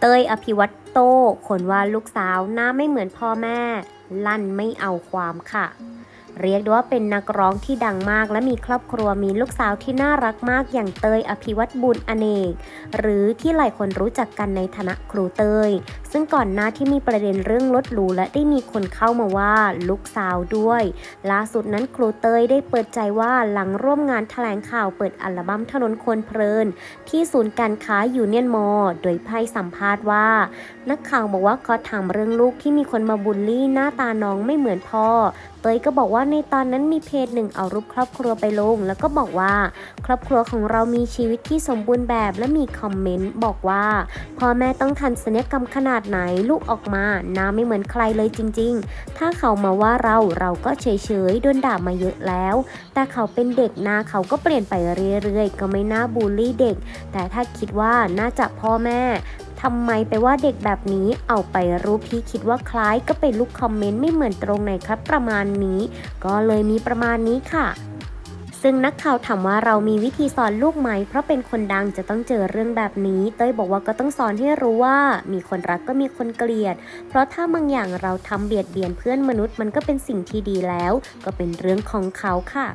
เต้ยอภิวัต โตคนว่าลูกสาวหน้าไม่เหมือนพ่อแม่ ลั่นไม่เอาความค่ะ เรียกได้ว่าเป็นนักร้องที่ดังมากและมีครอบครัวมีลูกสาวที่น่ารักมากอย่างเตยอภิวัตบุญอเนก หรือที่หลายคนรู้จักกันในฐานะครูเตย ซึ่งก่อนหน้าที่มีประเด็นเรื่องลดหรูและได้มีคนเข้ามาว่าลูกสาวด้วย ล่าสุดนั้นครูเตยได้เปิดใจว่าหลังร่วมงานแถลงข่าวเปิดอัลบั้มถนนคนเพลิน ที่ศูนย์การค้ายูเนียนมอ โดยไพ่สัมภาษณ์ว่านักข่าวบอกว่าเขาถามเรื่องลูกที่มีคนมาบูลลี่หน้าตาน้องไม่เหมือนพ่อ เตยก็บอกว่าในตอนนั้นมีเพจหนึ่งเอารูปครอบครัวไปลง แล้วก็บอกว่า ครอบครัวของเรามีชีวิตที่สมบูรณ์แบบและมีคอมเมนต์บอกว่าพ่อแม่ต้องทันศัลยกรรมขนาดไหนลูกออกมาหน้าไม่เหมือนใครเลยจริง ๆ ถ้าเขามาว่าเราเราก็เฉยๆโดนด่ามาเยอะแล้ว แต่เขาเป็นเด็กหน้าเขาก็เปลี่ยนไปเรื่อยๆ ก็ไม่น่าบูลลี่เด็ก แต่ถ้าคิดว่าน่าจะพ่อแม่ ทำไมไปว่าเด็กแบบนี้เอาไปรูปที่คิดว่าคล้ายก็เป็นลูกคอมเมนต์ไม่เหมือนตรงไหนครับประมาณนี้ ก็เลยมีประมาณนี้ค่ะซึ่งนักข่าวถามว่าเรามีวิธีสอนลูกไหม เพราะเป็นคนดังจะต้องเจอเรื่องแบบนี้ เต้ยบอกว่าก็ต้องสอนให้รู้ว่า มีคนรักก็มีคนเกลียด เพราะถ้าบางอย่างเราทำเบียดเบียนเพื่อนมนุษย์มันก็เป็นสิ่งที่ดีแล้ว ก็เป็นเรื่องของเขาค่ะ